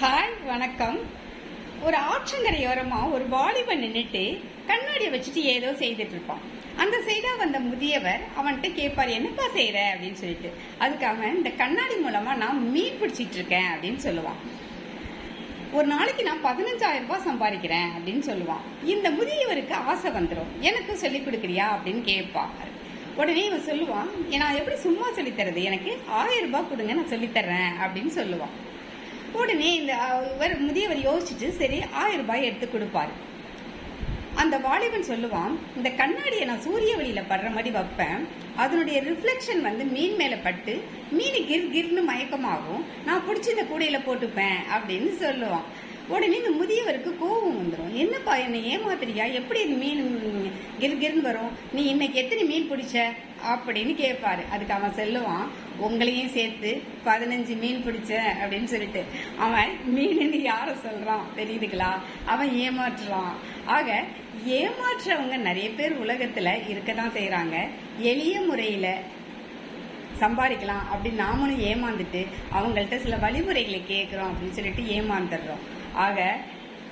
Hi வணக்கம். ஒரு ஆற்றங்கரையோரமா ஒரு வாலிபன் நின்றுட்டு கண்ணாடியை வச்சுட்டு ஏதோ செய்துட்டு இருப்பான். அந்த சைடா வந்த முதியவர் அவன்கிட்ட கேட்பார் என்னப்பா செய்யற அப்படின்னு சொல்லிட்டு. அதுக்கு அவன் இந்த கண்ணாடி மூலமா நான் மீன் பிடிச்சிட்டு இருக்கேன் அப்படின்னு சொல்லுவான். ஒரு நாளைக்கு நான் பதினஞ்சாயிரம் ரூபாய் சம்பாதிக்கிறேன் அப்படின்னு சொல்லுவான். இந்த முதியவருக்கு ஆசை வந்துடும் எனக்கு சொல்லி கொடுக்குறியா? அப்படின்னு கேட்பான் உடனே இவன் சொல்லுவான் நான் எப்படி சும்மா சொல்லித்தரது எனக்கு ஆயிரம் ரூபாய் கொடுங்க நான் சொல்லித் தர்றேன் அப்படின்னு சொல்லுவான். உடனே இந்த இவர் முதியவர் யோசிச்சுட்டு சரி ஆயிரம் ரூபாய் எடுத்து கொடுப்பாரு. அந்த வாலிபன் சொல்லுவான் இந்த கண்ணாடியை நான் சூரிய வெளியில படுற மாதிரி வைப்பேன். அதனுடைய ரிஃப்ளெக்ஷன் வந்து மீன் மேல பட்டு மீன் கிர் கிர்னு மயக்கமாகும். நான் பிடிச்சி இந்த கூடையில போட்டுப்பேன் அப்படின்னு சொல்லுவான். உடனே இந்த முதியவருக்கு கோபம் வந்துடும் என்னப்பா என்னை ஏமாத்துறியா? எப்படி இது மீன் கிர் கிர்னு வரும்? நீ இன்னைக்கு எத்தனை மீன் பிடிச்ச? அப்படின்னு கேட்பாரு அதுக்கு அவன் சொல்லுவான் உங்களையும் சேர்த்து பதினஞ்சு மீன் பிடிச்ச அப்படின்னு சொல்லிட்டு. அவன் மீனுன்னு யார சொல்றான்? தெரியுதுங்களா? அவன் ஏமாற்றுறான். ஆக ஏமாற்றவங்க நிறைய பேர் உலகத்துல இருக்க தான் செய்யறாங்க எளிய முறையில சம்பாதிக்கலாம் அப்படின்னு நாமளும் ஏமாந்துட்டு அவங்கள்ட்ட சில வழிமுறைகளை கேட்குறோம் அப்படின்னு சொல்லிட்டு ஏமாந்துடுறோம். ஆக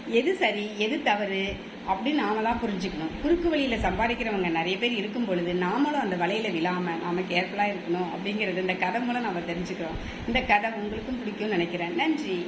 எது சரி எது தவறு அப்படின்னு நாம புரிஞ்சுக்கணும். குறுக்கு வழியில சம்பாதிக்கிறவங்க நிறைய பேர் இருக்கும் பொழுது நாமளும் அந்த வலையில விழாம நாம கேர்ஃபுல்லாக இருக்கணும் அப்படிங்கிறது இந்த கதை மூலம் நாம தெரிஞ்சுக்கிறோம். இந்த கதை உங்களுக்கும் பிடிக்கும்னு நினைக்கிறேன். நன்றி.